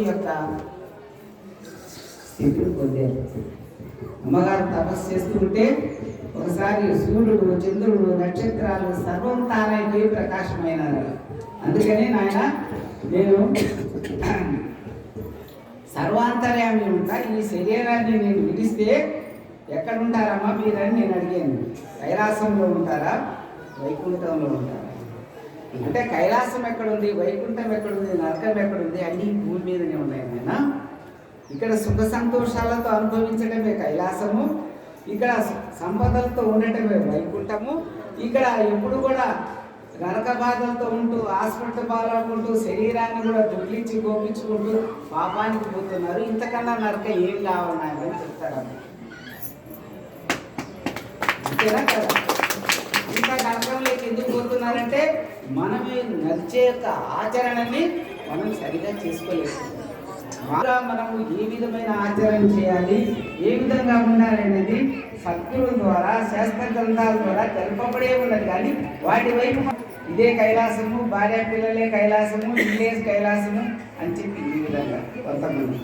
యొక్క స్థితిని పొందారు అమ్మగారు తపస్సు చేస్తుంటే ఒకసారి సూర్యుడు చంద్రుడు నక్షత్రాలు సర్వం తానైపోయి ప్రకాశమైనారు. అందుకని నాయన నేను సర్వాంతర్యామి ఉంటా ఈ శరీరాన్ని నేను విడిస్తే ఎక్కడుంటారమ్మా మీరని నేను అడిగాను. కైలాసంలో ఉంటారా? వైకుంఠంలో ఉంటారా? అంటే కైలాసం ఎక్కడుంది వైకుంఠం ఎక్కడుంది నరకం ఎక్కడుంది అన్నీ భూమి మీదనే ఉన్నాయి నాయన. ఇక్కడ సుఖ సంతోషాలతో అనుభవించడమే కైలాసము. ఇక్కడ సంపదలతో ఉండటమే వైకుంఠము. ఇక్కడ ఎప్పుడు కూడా నరక బాధలతో ఉంటూ హాస్పిటల్ పాలకుంటూ శరీరాన్ని కూడా దుడ్లించి గోపించుకుంటూ పాపానికి పోతున్నారు. ఇంతకన్నా నరక ఏం కావాలని చెప్తాడు అంతేనా కదా? మనమే నడిచే యొక్క ఆచరణని మనం సరిగా చేసుకోలేదు. బాగా మనము ఏ విధమైన ఆచరణ చేయాలి ఏ విధంగా ఉండాలి అనేది ద్వారా శాస్త్ర గ్రంథాల ద్వారా తెలుపబడే ఉన్నది. కానీ వాటి వైపు ఇదే కైలాసము భార్య పిల్లలే కైలాసము ఇల్లే కైలాసము అని చెప్పి ఈ విధంగా కొంతమంది.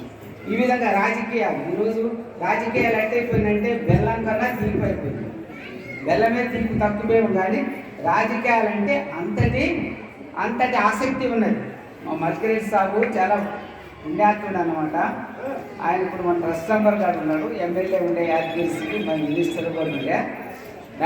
ఈ విధంగా రాజకీయాలు ఈరోజు రాజకీయాలు అంటే అయిపోయిందంటే బెల్లం కన్నా తీపి అయిపోయింది. బెల్లమే తీపి తక్కువే ఉండాలి రాజకీయాలంటే అంతటి అంతటి ఆసక్తి ఉన్నది. మా మల్కిరెడ్డి సాబు చాలా పుణ్యాత్ముడు అనమాట ఆయన ఇప్పుడు మన ట్రస్ట్ మెంబర్ గారు ఉన్నాడు ఎమ్మెల్యే ఉండే యాదగిరిసికి మన మినిస్టర్ కూడా ఉండే.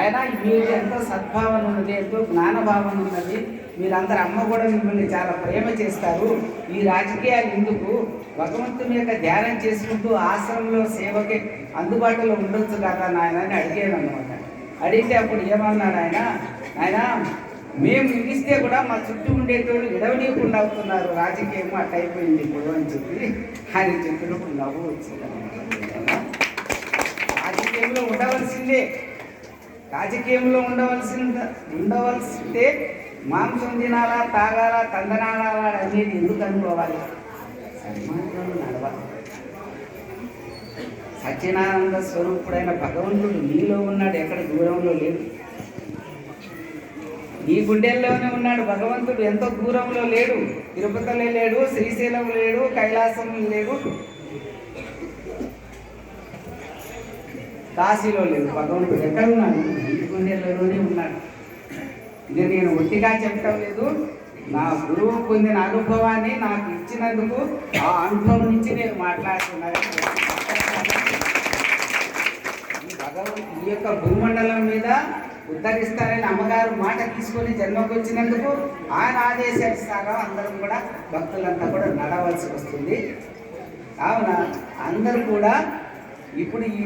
ఆయన మీరు ఎంతో సద్భావన ఉన్నది ఎంతో జ్ఞానభావన ఉన్నది. మీరందరూ అమ్మ కూడా మిమ్మల్ని చాలా ప్రేమ చేస్తారు. ఈ రాజకీయాలు ఎందుకు? భగవంతుని యొక్క ధ్యానం చేసుకుంటూ ఆశ్రమంలో సేవకి అందుబాటులో ఉండొచ్చు కదా నాయన అని అడిగాను అనమాట అడిగితే అప్పుడు ఏమన్నాడు ఆయన? ఆయన మేము నిలిస్తే కూడా మా చుట్టూ ఉండేటోళ్ళు విడవనీయకుండా అవుతున్నారు. రాజకీయం అట్ట అయిపోయింది ఇప్పుడు అని చెప్పి ఆయన చెప్పినప్పుడు నవ్వు వచ్చింది రాజకీయంలో ఉండవలసిందే. రాజకీయంలో ఉండవలసింద ఉండవలసిందే మాంసం తినాలా తాగాలా తందనాడాలా అనేది ఎందుకు అనుకోవాలి సన్మార్గంలో నడవాలి సత్యనారాయణ స్వరూపుడైన భగవంతుడు నీలో ఉన్నాడు ఎక్కడ దూరంలో లేడు. నీ గుండెల్లోనే ఉన్నాడు భగవంతుడు ఎంతో దూరంలో లేడు. తిరుపతిలో లేడు శ్రీశైలం లేడు కైలాసం లేడు. కాశీలో లేడు భగవంతుడు ఎక్కడ ఉన్నాడు నీ గుండెల్లోనే ఉన్నాడు. ఇది నేను ఒట్టిగా చెప్పడం లేదు. నా గురువు పొందిన అనుభవాన్ని నాకు ఇచ్చినందుకు ఆ అనుభవం నుంచి నేను మాట్లాడుతున్నాను. ఈ యొక్క భూమండలం మీద ఉద్ధరిస్తారని అమ్మగారు మాట తీసుకొని జన్మకు వచ్చినందుకు ఆయన ఆదేశానుసారం అందరం కూడా భక్తులంతా కూడా నడవలసి వస్తుంది. కావున అందరూ కూడా ఇప్పుడు ఈ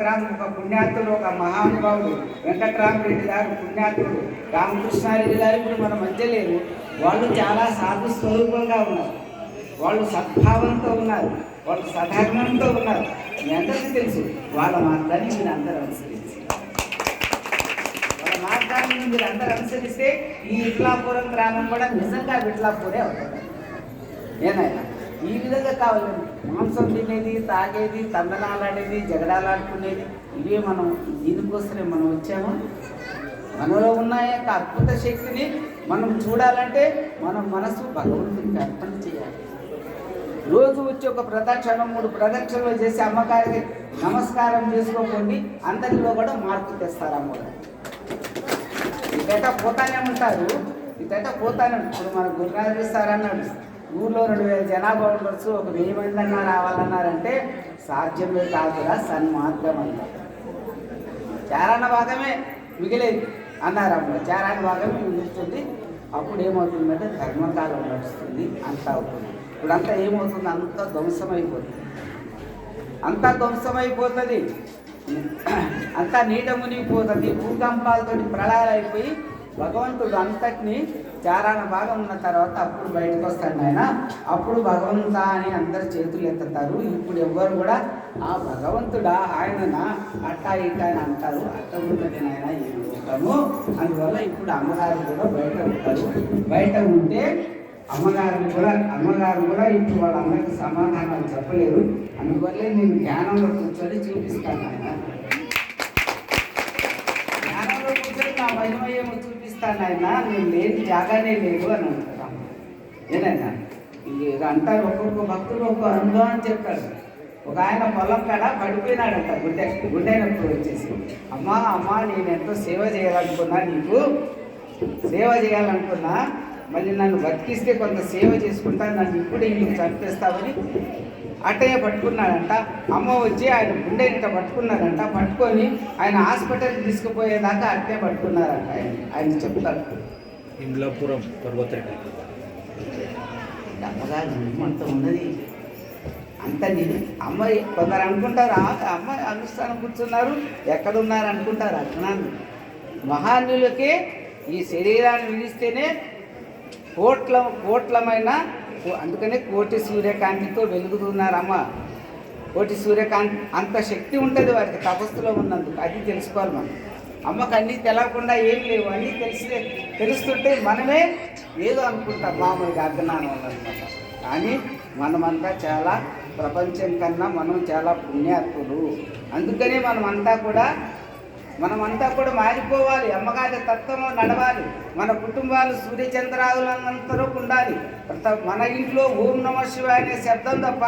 గ్రామం ఒక పుణ్యాత్తుడు ఒక మహానుభావుడు వెంకట్రామరెడ్డి గారు పుణ్యాత్తుడు రామకృష్ణారెడ్డి గారు ఇప్పుడు మన మధ్య లేరు. వాళ్ళు చాలా సాధు స్వరూపంగా ఉన్నారు. వాళ్ళు సద్భావంతో ఉన్నారు. వాళ్ళు సాధారణంతో ఉన్నారు. మీ అందరికీ తెలుసు వాళ్ళ మార్గాన్ని మీరు అందరూ అనుసరించి వాళ్ళ మార్గాన్ని మీరు అందరూ అనుసరిస్తే ఈ ఇట్లాపురం గ్రామం కూడా నిజంగా విట్లాపూరే అవుతుంది. ఏనాయన ఈ విధంగా కావాలి. మాంసం తినేది తాగేది తందనాలాడేది జగడాలాడుకునేది ఇవే మనం దీనికోసమే మనం వచ్చాము? మనలో ఉన్న యొక్క అద్భుత శక్తిని మనం చూడాలంటే మన మనసు భగవంతునికి అర్పణ చేయాలి. రోజు వచ్చి ఒక ప్రదక్షిణ మూడు ప్రదక్షిణలు చేసి అమ్మగారికి నమస్కారం చేసుకోకండి. అందరిలో కూడా మార్పు తెస్తారు అమ్మగారు. ఇదట పోతానే ఉంటారు. ఇదైతే పోతానే ఇప్పుడు మన గురునాథ్ సార్ అన్నాడు ఊళ్ళో రెండు వేల జనాభా ఉండొచ్చు ఒక వెయ్యి మంది అన్నా రావాలన్నారంటే సాధ్యమే కాదురా సన్మార్గం అన్నారు చారాన్న భాగమే మిగిలేదు అన్నారు అప్పుడు చారాన్న భాగమే మిగులుతుంది అప్పుడు ఏమవుతుందంటే ధర్మకాలం నడుస్తుంది అంతా అవుతుంది ఇప్పుడు అంతా ఏమవుతుంది? అంతా ధ్వంసమైపోతుంది. అంతా ధ్వంసమైపోతుంది. అంతా నీట మునిగిపోతుంది. భూకంపాలతోటి ప్రళయాలు అయిపోయి భగవంతుడు అంతటిని చారాణ భాగం ఉన్న తర్వాత అప్పుడు బయటకు వస్తాడు ఆయన అప్పుడు భగవంత అని అందరు చేతులు ఎత్తుతారు. ఇప్పుడు ఎవ్వరు కూడా ఆ భగవంతుడా ఆయన అట్టా ఇట్టా అని అంటారు. అట్ట ఉన్నది నాయన ఈ లోకము. అందువల్ల ఇప్పుడు అమ్మగారు కూడా బయట ఉంటారు. బయట ఉంటే అమ్మగారు కూడా అమ్మగారు కూడా ఇప్పుడు వాళ్ళందరికీ సమాధానాలు చెప్పలేరు. అందువల్లే నేను జ్ఞానంలో కూర్చొని చూపిస్తాను ఆయన. జ్ఞానంలో కూర్చొని నా మహిమయేమో చూపిస్తాను ఆయన. నేను లేని జాగానే లేదు అని అంటాను ఏనైనా ఇది అంటారు ఒక్కొక్క భక్తుడు ఒక్కొక్క అనుభవం అని చెప్తాడు ఒక ఆయన పొలం కాడ పడిపోయినాడంట. గుడ్డ గుడ్డైనప్పుడు వచ్చేసి అమ్మా అమ్మా నేను ఎంతో సేవ చేయాలనుకున్నా నీకు. సేవ చేయాలనుకున్నా మళ్ళీ నన్ను బతికిస్తే కొంత సేవ చేసుకుంటా నన్ను ఇప్పుడు ఇంటికి చంపేస్తామని అట్టయ్య పట్టుకున్నాడంట. అమ్మ వచ్చి ఆయన గుండె ఇట్ట పట్టుకున్నారంట పట్టుకొని ఆయన హాస్పిటల్కి తీసుకుపోయేదాకా అట్టే పట్టుకున్నారంట ఆయన. ఆయన చెప్తాడు. ఇంద్లాపురం పర్వతరెడ్డి అమ్మగారు అంత ఉన్నది. అంత నేను అమ్మాయి కొందరు అనుకుంటారు "ఆ, అమ్మాయి అనుష్ఠానం కూర్చున్నారు. ఎక్కడున్నారు అనుకుంటారు అర్థనాన్ని మహాన్యులకే ఈ శరీరాన్ని విధిస్తేనే కోట్ల కోట్లమైన అందుకనే కోటి సూర్యకాంతితో వెలుగుతున్నారమ్మ. కోటి సూర్యకాంతి అంత శక్తి ఉంటుంది వారికి తపస్సులో ఉన్నందుకు. అది తెలుసుకోవాలి మనం. అమ్మకు అన్నీ తెలవకుండా ఏం లేవు. అన్నీ తెలిస్తే తెలుస్తుంటే మనమే ఏదో అనుకుంటాం. మామూలుగా అజ్ఞానం అనమాట కానీ మనమంతా చాలా ప్రపంచం కన్నా మనం చాలా పుణ్యాత్ములు. అందుకనే మనమంతా కూడా మనమంతా కూడా మారిపోవాలి. అమ్మగారి తత్వం నడవాలి. మన కుటుంబాలు సూర్యచంద్రాదులంతరూ ఉండాలి. మన ఇంట్లో ఓం నమ శివాయ అనే శబ్దం తప్ప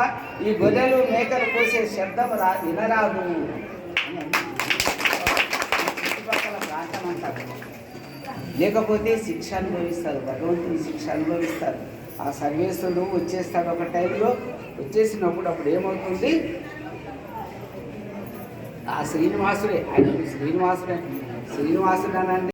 ఈ గొర్రెలు మేకలు కోసే శబ్దం రా వినరాదు. చుట్టుపక్కల ప్రాంతం అంటారు లేకపోతే శిక్ష అనుభవిస్తారు. భగవంతుని శిక్ష అనుభవిస్తారు. ఆ సర్వేశ్వరుడు వచ్చేస్తాడు ఒక టైంలో. వచ్చేసినప్పుడు అప్పుడు ఏమవుతుంది? ఆ శ్రీనివాసుడే. ఆయన శ్రీనివాసుడే. శ్రీనివాసుడు అనండి.